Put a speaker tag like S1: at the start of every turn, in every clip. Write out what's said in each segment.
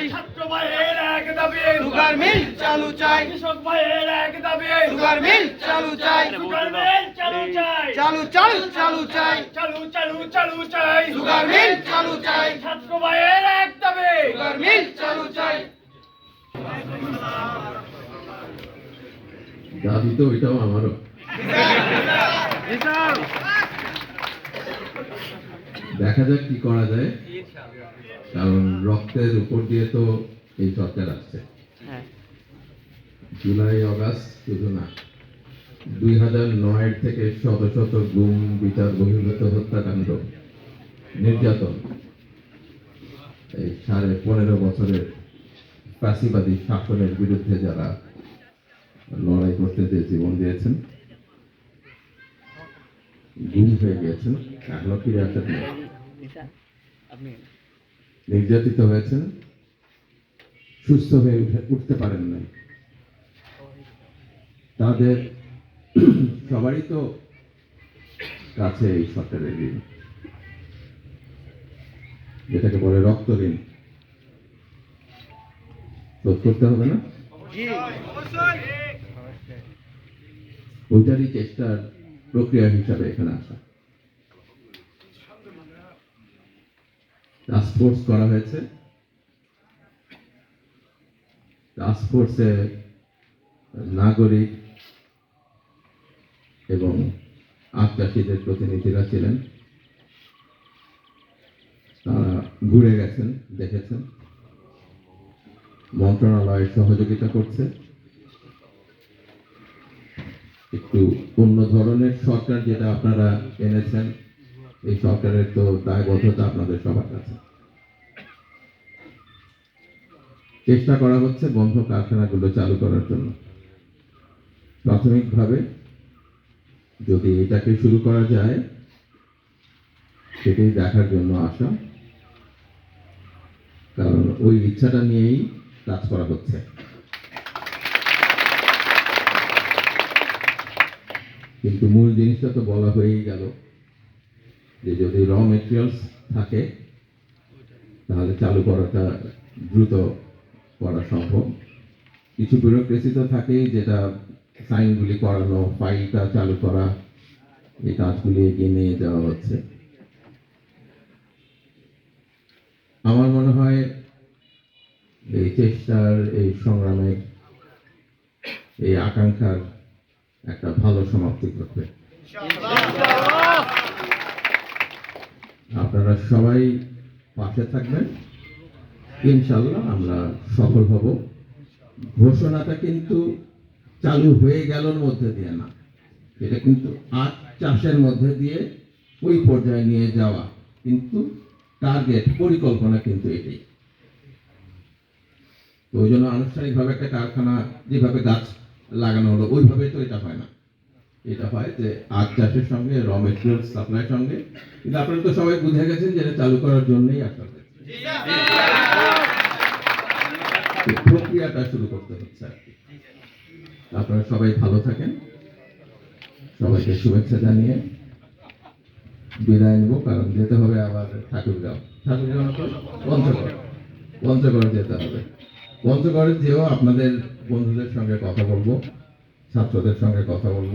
S1: চাই।
S2: ছাত্র ভাইয়ের এক দাবি।
S1: সুগার মিল চালু চাই।
S2: কৃষক ভাইয়ের এক দাবি।
S1: সুগার মিল চালু চাই।
S2: সুগার মিল চালু চাই।
S1: চালু চালু চালু চাই।
S2: চালু চালু চালু চাই।
S1: সুগার মিল চালু চাই।
S2: ছাত্র ভাইয়ের এক দাবি।
S1: সুগার মিল চালু চাই।
S3: দাবি তো ওইটাও আমারও। দেখা যাক কি করা যায়। কারণ রক্তের উপর দিয়ে তো এই সরকার আসছে জুলাই অগাস্ট শুধু না দুই হাজার নয়ের থেকে শত শত গুম বিচার বহির্ভূত হত্যাকাণ্ড নির্যাতন এই সাড়ে পনেরো বছরের ফাঁসিবাদী শাসনের বিরুদ্ধে যারা লড়াই করতে যে জীবন দিয়েছেন গুম হয়ে গিয়েছেন এখনও ফিরে আসেন। নির্যাতিত হয়েছেন সুস্থ হয়ে উঠে উঠতে পারেন নাই। তাদের সবারই তো কাছে এই সরকারের ঋণ যেটাকে বলে রক্ত ঋণ শোধ করতে হবে না? ওইটারই চেষ্টার প্রক্রিয়া হিসাবে এখানে আসা। টাস্ক ফোর্স করা হয়েছে। টাস্ক ফোর্সে নাগরিক এবং আখ চাষিদের প্রতিনিধিরা ছিলেন। তারা ঘুরে গেছেন, দেখেছেন। মন্ত্রণালয় সহযোগিতা করছে। একটু অন্য ধরনের সরকার যেটা আপনারা এনেছেন এই সরকারের তো দায়বদ্ধতা আপনাদের সবার কাছে। চেষ্টা করা হচ্ছে বন্ধ কারখানাগুলো চালু করার জন্য। প্রাথমিকভাবে যদি এটাকে শুরু করা যায়, সেটাই দেখার জন্য আসা কারণ ওই ইচ্ছাটা নিয়েই কাজ করা হচ্ছে। কিন্তু মূল জিনিসটা তো বলা হয়েই গেল। যে যদি র মেটেরিয়ালস থাকে, তাহলে চালু করাটা দ্রুত করা সম্ভব। কিছু ব্যুরোক্রেসি তো থাকেই যেটা সাইনগুলি করানো ফাইলটা চালু করা, এই কাজগুলি এগিয়ে নিয়ে যাওয়া হচ্ছে। আমার মনে হয় এই চেষ্টার, এই সংগ্রামের, এই আকাঙ্ক্ষার একটা ভালো সমাপ্তি ঘটবে। আপনারা সবাই পাশে থাকবেন। ইনশাল্লাহ আমরা সফল হব। ঘোষণাটা কিন্তু চালু হয়ে গেলর মধ্যে দিয়ে না। এটা কিন্তু আট চাষের মধ্যে দিয়ে ওই পর্যায়ে নিয়ে যাওয়া কিন্তু টার্গেট পরিকল্পনা কিন্তু এটাই। তো ওই জন্য আনুষ্ঠানিকভাবে একটা কারখানা যেভাবে গাছ লাগানো হলো, ওইভাবে তো এটা হয় না। এটা হয় যে আখ চাষের সঙ্গে র মেটেরিয়াল সাপ্লাইয়ের সঙ্গে। কিন্তু আপনারা তো সবাই বুঝে গেছেন যে এটা চালু করার জন্যই তো প্রক্রিয়াটা শুরু করতে হচ্ছে আর কি। আপনারা সবাই ভালো থাকেন। সবাইকে শুভেচ্ছা জানিয়ে বিদায় নেব, কারণ যেতে হবে আবার ঠাকুরগাঁও। ঠাকুরগাঁও পঞ্চগড়। পঞ্চগড় যেতে হবে। পঞ্চগড়ে যেও আপনাদের বন্ধুদের সঙ্গে কথা বলব, ছাত্রদের সঙ্গে কথা বলব।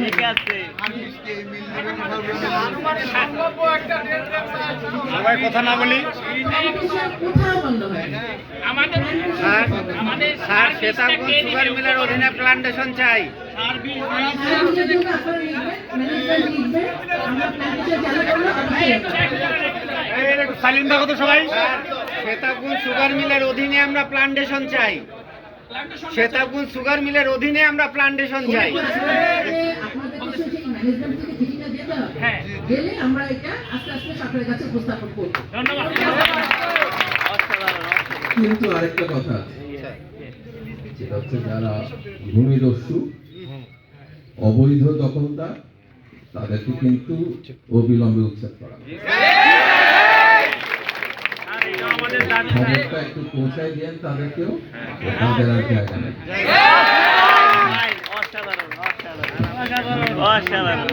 S4: ঠিক আছে। সবাই কথা না বলি। আমাদের
S5: স্যার
S4: আমাদের
S5: সুগার মিলের অধীনে প্লান্টেশন চাই।
S4: তো সবাই।
S5: শ্বেতাবন সুগার মিলের অধীনে আমরা প্লান্টেশন চাই। শ্বেতাবন সুগার মিলের অধীনে আমরা প্লান্টেশন চাই।
S6: থেকে চিঠিটা যেতে
S4: হ্যাঁ। গেলে আমরা এটা আস্তে আস্তে সরকারের কাছে উপস্থাপন করব।
S3: কিন্তু আরেকটা কথা আছে সেটা হচ্ছে যারা ভূমিদস্যু অবৈধ দখলদার তাদেরকে কিন্তু অবিলম্বে উচ্ছেদ করা খবরটা একটু পৌঁছায় দিয়েন তাদেরকেও তাদের আর জায়গা নেই।
S7: Maşallah.